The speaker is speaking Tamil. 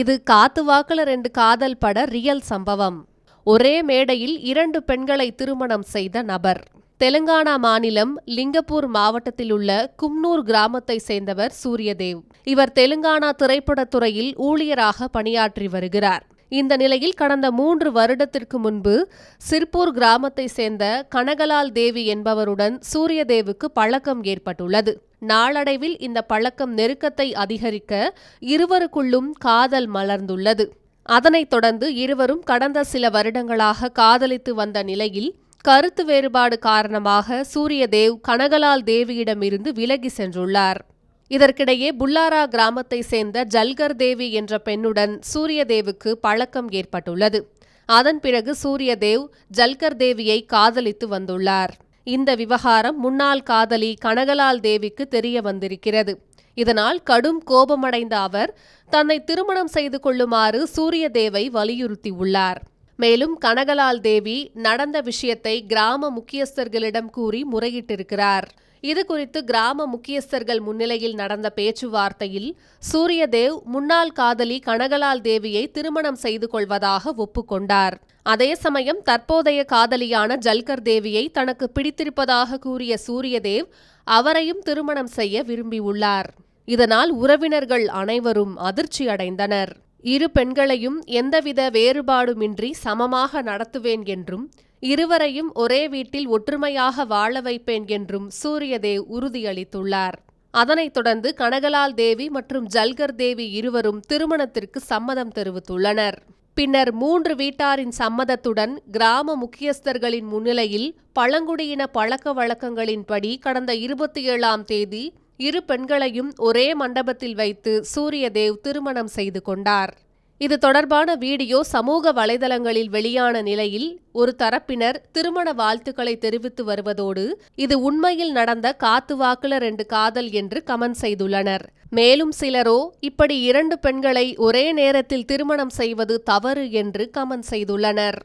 இது காத்து வாக்குல ரெண்டு காதல் பட ரியல் சம்பவம். ஒரே மேடையில் இரண்டு பெண்களை திருமணம் செய்த நபர். தெலுங்கானா மாநிலம் லிங்கப்பூர் மாவட்டத்தில் உள்ள கும்னூர் கிராமத்தை சேர்ந்தவர் சூரியதேவ். இவர் தெலுங்கானா திரைப்படத்துறையில் ஊழியராக பணியாற்றி வருகிறார். இந்த நிலையில் கடந்த மூன்று வருடத்திற்கு முன்பு சிற்பூர் கிராமத்தை சேர்ந்த கனகலால் தேவி என்பவருடன் சூரியதேவுக்கு பழக்கம் ஏற்பட்டுள்ளது. நாளடைவில் இந்த பழக்கம் நெருக்கத்தை அதிகரிக்க இருவருக்குள்ளும் காதல் மலர்ந்துள்ளது. அதனைத் தொடர்ந்து இருவரும் கடந்த சில வருடங்களாக காதலித்து வந்த நிலையில் கருத்து வேறுபாடு காரணமாக சூரியதேவ் கனகலால் தேவியிடமிருந்து விலகி சென்றுள்ளார். இதற்கிடையே புல்லாரா கிராமத்தை சேர்ந்த ஜல்கர் தேவி என்ற பெண்ணுடன் சூரியதேவுக்கு பழக்கம் ஏற்பட்டுள்ளது. அதன் பிறகு சூரியதேவ் ஜல்கர் தேவியை காதலித்து வந்துள்ளார். இந்த விவகாரம் முன்னாள் காதலி கனகலால் தேவிக்கு தெரிய வந்திருக்கிறது. இதனால் கடும் கோபமடைந்த அவர் தன்னை திருமணம் செய்து கொள்ளுமாறு சூரியதேவை வலியுறுத்தியுள்ளார். மேலும் கனகலால் தேவி நடந்த விஷயத்தை கிராம முக்கியஸ்தர்களிடம் கூறி முறையிட்டிருக்கிறார். இது குறித்து கிராம முக்கியஸ்தர்கள் முன்னிலையில் நடந்த பேச்சுவார்த்தையில் சூரியதேவ் முன்னாள் காதலி கனகலால் தேவியை திருமணம் செய்து கொள்வதாக ஒப்புக்கொண்டார். அதே சமயம் தற்போதைய காதலியான ஜல்கர் தேவியை தனக்கு பிடித்திருப்பதாக கூறிய சூரியதேவ் அவரையும் திருமணம் செய்ய விரும்பியுள்ளார். இதனால் உறவினர்கள் அனைவரும் அதிர்ச்சி அடைந்தனர் இரு பெண்களையும் எந்தவித வேறுபாடுமின்றி சமமாக நடத்துவேன் என்றும் இருவரையும் ஒரே வீட்டில் ஒற்றுமையாக வாழ வைப்பேன் என்றும் சூரியதேவ் உறுதியளித்துள்ளார். அதனைத் தொடர்ந்து கனகலால் தேவி மற்றும் ஜல்கர் தேவி இருவரும் திருமணத்திற்கு சம்மதம் தெரிவித்துள்ளனர். பின்னர் மூன்று வீட்டாரின் சம்மதத்துடன் கிராம முக்கியஸ்தர்களின் முன்னிலையில் பழங்குடியின பழக்க வழக்கங்களின்படி கடந்த இருபத்தி ஏழாம் தேதி இரு பெண்களையும் ஒரே மண்டபத்தில் வைத்து சூரியதேவ் திருமணம் செய்து கொண்டார். இது தொடர்பான வீடியோ சமூக வலைதளங்களில் வெளியான நிலையில் ஒரு தரப்பினர் திருமண வாழ்த்துக்களை தெரிவித்து வருவதோடு இது உண்மையில் நடந்த காத்து வாக்குல ரெண்டு காதல் என்று கமெண்ட் செய்துள்ளனர். மேலும் சிலரோ இப்படி இரண்டு பெண்களை ஒரே நேரத்தில் திருமணம் செய்வது தவறு என்று கமெண்ட் செய்துள்ளனர்.